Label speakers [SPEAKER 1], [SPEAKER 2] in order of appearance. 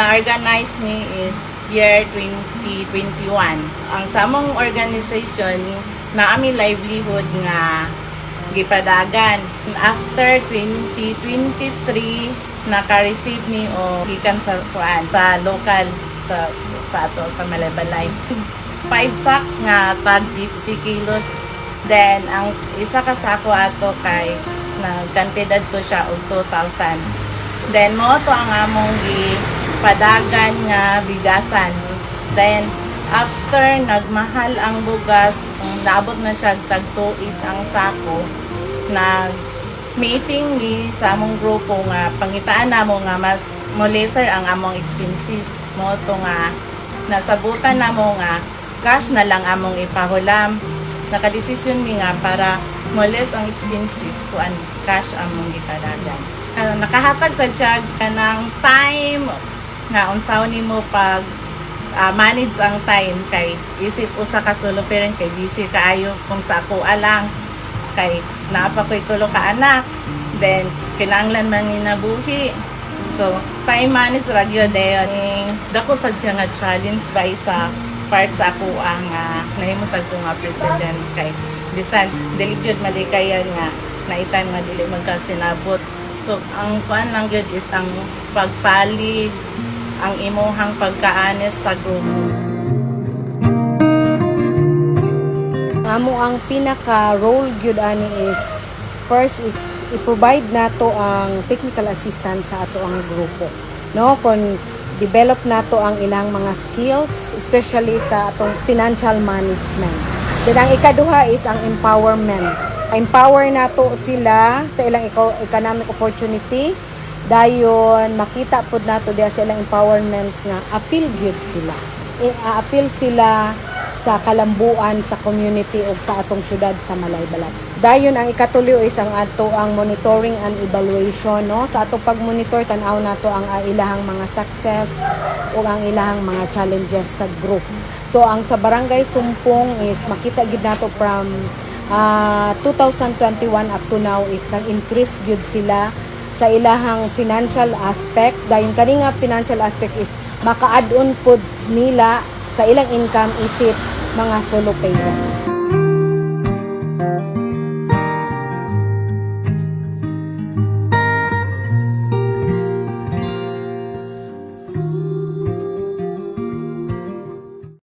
[SPEAKER 1] na-organize ni is year 2021. Ang samong organization na ami livelihood nga gipadagan. After 2023, naka-receive mi o gikan sa kuan sa local sa sa ato sa Malaybalay. 5 sacks nga tag 50 kilos. Then ang isa ka sako ato kay nagkantidad to siya og 2,000. Then mo to ang among gipadagan nga bigasan. Then after nagmahal ang bugas, naabot na siya tag 2.8 ang sako. Nag meeting ni sa among grupo nga pangitaan namo nga mas mo lesser ang among expenses mo to nga. Nasabutan namo nga cash na lang among ipahulam. Nakadesisyon mi nga para mo less ang expenses to an cash among gipadagan. Uh, nakahatag sa tiyag ng time nga unsaw nimo pag ah, manage ang time kay isip usa ka solo parent kay busy kaayo kung sa ako alang kay naapa ko'y tulo ka anak then kinanglan man ni nabuhi. So time manage ragyo dayon dako sad siya nga challenge by sa part sa ako ang uh, nahimo sad ko nga president kay bisan dili jud malikayan nga naitan nga dili magkasinabot. So ang kuan lang gyud is ang pagsalig ang imuhang pagkaanes sa grupo
[SPEAKER 2] Amo ang pinaka role gyud ani is first is i-provide nato ang technical assistance sa ato ang grupo. No, kon develop nato ang ilang mga skills especially sa atong financial management. Then ang ikaduha is ang empowerment. Empower nato sila sa ilang eco- economic opportunity dayon makita pud nato diha sa ilang empowerment nga appeal gyud sila. I-appeal sila sa kalambuan sa community o sa atong syudad sa Malaybalat. Dayon ang ikatulo is ang ato ang monitoring and evaluation no sa ato pag-monitor tan-aw nato ang ah, ilahang mga success o ang ilahang mga challenges sa group. So ang sa Barangay Sumpong is makita gid nato from ah, 2021 up to now is nag-increase gyud sila sa ilahang financial aspect dayon kani nga financial aspect is maka-add on pod nila sa ilang income isip mga solo payer.